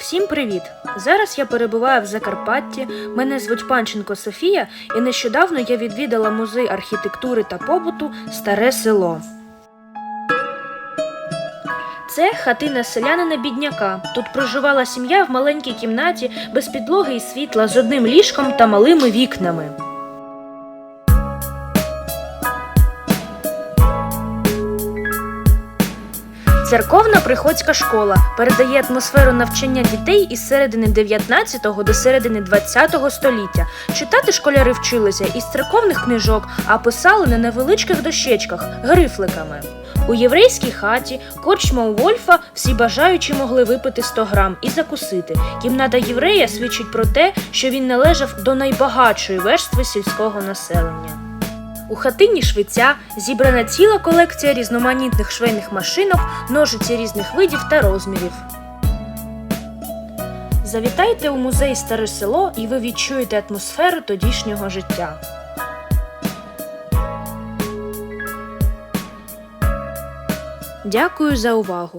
Всім привіт! Зараз я перебуваю в Закарпатті. Мене звуть Панченко Софія, і нещодавно я відвідала музей архітектури та побуту Старе село. Це хатина селянина бідняка. Тут проживала сім'я в маленькій кімнаті без підлоги і світла з одним ліжком та малими вікнами. Церковна приходська школа передає атмосферу навчання дітей із середини 19 до середини 20 століття. Читати школяри вчилися із церковних книжок, а писали на невеличких дощечках грифликами. У єврейській хаті корчма у Вольфа всі бажаючі могли випити 100 грам і закусити. Кімната єврея свідчить про те, що він належав до найбагатшої верстви сільського населення. У хатині швеця зібрана ціла колекція різноманітних швейних машинок, ножиці різних видів та розмірів. Завітайте у музей Старе село і ви відчуєте атмосферу тодішнього життя. Дякую за увагу!